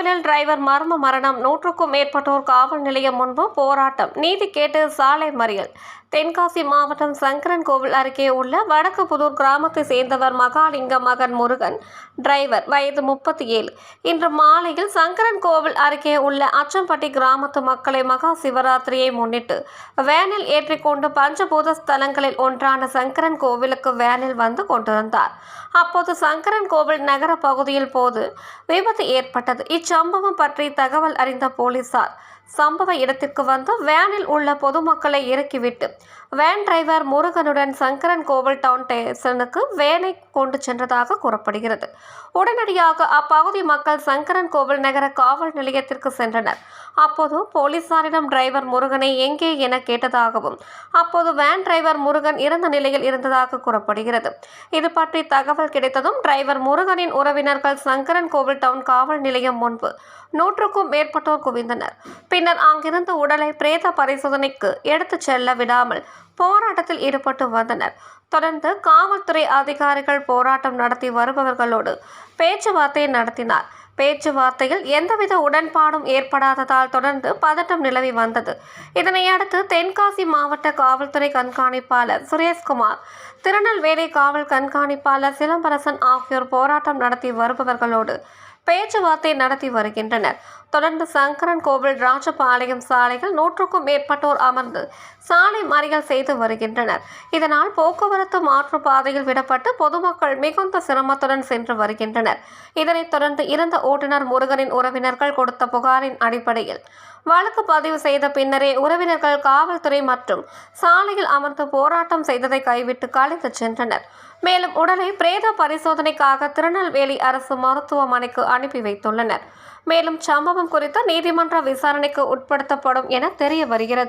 Driver மர்ம மரணம். நூற்றுக்கும் மேற்பட்டோர் காவல் நிலையம் முன்பு போராட்டம். நீதி கேட்டு சாலை மறியல். தென்காசி மாவட்டம் சங்கரன் கோவில் அருகே உள்ள வடக்கு புதூர் கிராமத்தை சேர்ந்தவர் மகாலிங்கம் மகன் முருகன் டிரைவர் வயது முப்பத்தி ஏழு இன்று மாலையில் சங்கரன் கோவில் அருகே உள்ள அச்சம்பட்டி கிராமத்து மக்களை மகா சிவராத்திரியை முன்னிட்டு வேனில் ஏற்றிக்கொண்டு பஞ்சபூத ஸ்தலங்களில் ஒன்றான சங்கரன் கோவிலுக்கு வேனில் வந்து கொண்டிருந்தார். அப்போது சங்கரன் கோவில் நகர பகுதியில் போது விபத்து ஏற்பட்டது. இச்சம்பவம் பற்றி தகவல் அறிந்த போலீசார் சம்பவ இடத்திற்கு வந்து வேனில் உள்ள பொதுமக்களை இறக்கிவிட்டு வேன் டிரைவர் முருகனுடன் சங்கரன் கோவில் டவுன் ஸ்டேஷனுக்கு வேனை கொண்டு சென்றதாக கூறப்படுகிறது. உடனடியாக அப்பகுதி மக்கள் சங்கரன் கோவில் நகர காவல் நிலையத்திற்கு சென்றனர். அப்போது போலீசாரிடம் டிரைவர் முருகனை எங்கே என கேட்டதாகவும் அப்போது வேன் டிரைவர் முருகன் இறந்த நிலையில் இருந்ததாக கூறப்படுகிறது. இது பற்றி தகவல் கிடைத்ததும் டிரைவர் முருகனின் உறவினர்கள் சங்கரன் கோவில் டவுன் காவல் நிலையம் முன்பு நூற்றுக்கும் மேற்பட்டோர் குவிந்தனர். பின்னர் அங்கிருந்து உடலை பிரேத பரிசோதனைக்கு எடுத்துச் செல்ல விடாமல் போராட்டத்தில் ஈடுபட்டு வந்தனர். தொடர்ந்து காவல்துறை அதிகாரிகள் போராட்டம் நடத்தி வருபவர்களோடு பேச்சுவார்த்தை நடத்தினார். பேச்சுவார்த்தையில் எந்தவித உடன்பாடும் ஏற்படாததால் தொடர்ந்து பதட்டம் நிலவி வந்தது. இதனையடுத்து தென்காசி மாவட்ட காவல்துறை கண்காணிப்பாளர் சுரேஷ்குமார் திருநெல்வேலி காவல் கண்காணிப்பாளர் சிலம்பரசன் ஆகியோர் போராட்டம் நடத்தி வருபவர்களோடு பேச்சுவார்த்தை நடத்தி வருகின்றனர். தொடர்ந்து சங்கரன் கோவில் ராஜபாளையம் சாலையில் நூற்றுக்கும் மேற்பட்டோர் அமர்ந்து சாலை மறியல் செய்து வருகின்றனர். இதனால் போக்குவரத்து மாற்றுப்பாதையில் விடப்பட்டு பொதுமக்கள் மிகுந்த சிரமத்துடன் சென்று வருகின்றனர். இதனைத் தொடர்ந்து இறந்த ஓட்டுநர் முருகனின் உறவினர்கள் கொடுத்த புகாரின் அடிப்படையில் வழக்கு பதிவு செய்த பின்னரே உறவினர்கள் காவல்துறை மற்றும் சாலையில் அமர்ந்து போராட்டம் செய்ததை கைவிட்டு கலைந்து சென்றனர். மேலும் உடலை பிரேத பரிசோதனைக்காக திருநெல்வேலி அரசு மருத்துவமனைக்கு அனுப்பி வைத்துள்ளனர். மேலும் சம்பவம் குறித்து நீதிமன்ற விசாரணைக்கு உட்படுத்தப்படும் என தெரிய வருகிறது.